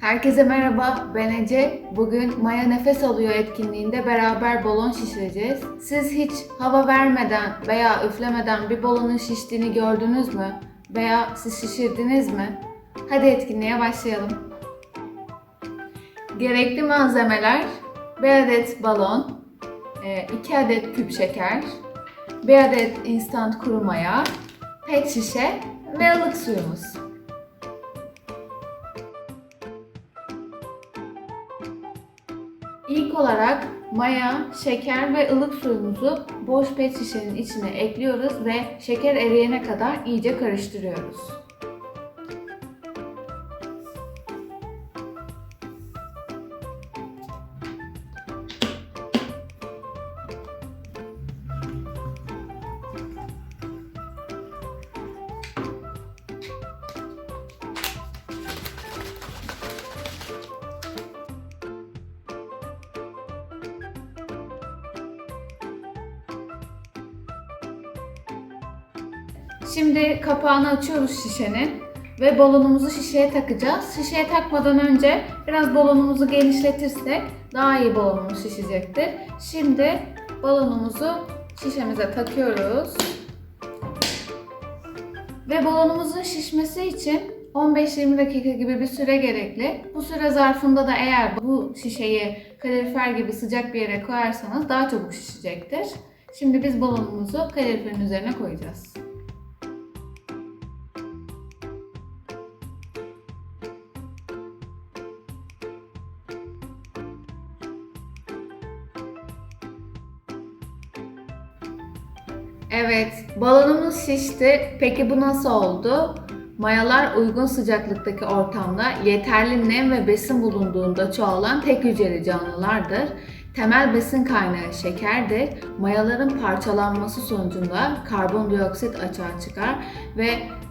Herkese merhaba, ben Ece. Bugün Maya Nefes Alıyor etkinliğinde beraber balon şişireceğiz. Siz hiç hava vermeden veya üflemeden bir balonun şiştiğini gördünüz mü? Veya siz şişirdiniz mi? Hadi etkinliğe başlayalım. Gerekli malzemeler 1 adet balon, 2 adet küp şeker, 1 adet instant kuru maya, pet şişe ve ılık suyumuz. İlk olarak maya, şeker ve ılık suyumuzu boş pet şişenin içine ekliyoruz ve şeker eriyene kadar iyice karıştırıyoruz. Şimdi kapağını açıyoruz şişenin ve balonumuzu şişeye takacağız. Şişeye takmadan önce biraz balonumuzu genişletirsek daha iyi balonumuz şişecektir. Şimdi balonumuzu şişemize takıyoruz. Ve balonumuzun şişmesi için 15-20 dakika gibi bir süre gerekli. Bu süre zarfında da eğer bu şişeyi kalorifer gibi sıcak bir yere koyarsanız daha çabuk şişecektir. Şimdi biz balonumuzu kaloriferin üzerine koyacağız. Evet, balonumuz şişti. Peki bu nasıl oldu? Mayalar uygun sıcaklıktaki ortamda yeterli nem ve besin bulunduğunda çoğalan tek hücreli canlılardır. Temel besin kaynağı şekerdir. Mayaların parçalanması sonucunda karbondioksit açığa çıkar ve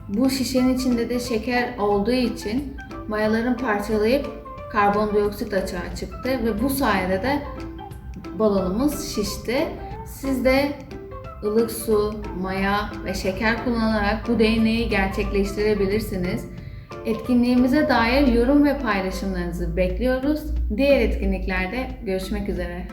bu şişenin içinde de şeker olduğu için mayaların parçalayıp karbondioksit açığa çıktı ve bu sayede de balonumuz şişti. Siz de ılık su, maya ve şeker kullanarak bu deneyi gerçekleştirebilirsiniz. Etkinliğimize dair yorum ve paylaşımlarınızı bekliyoruz. Diğer etkinliklerde görüşmek üzere.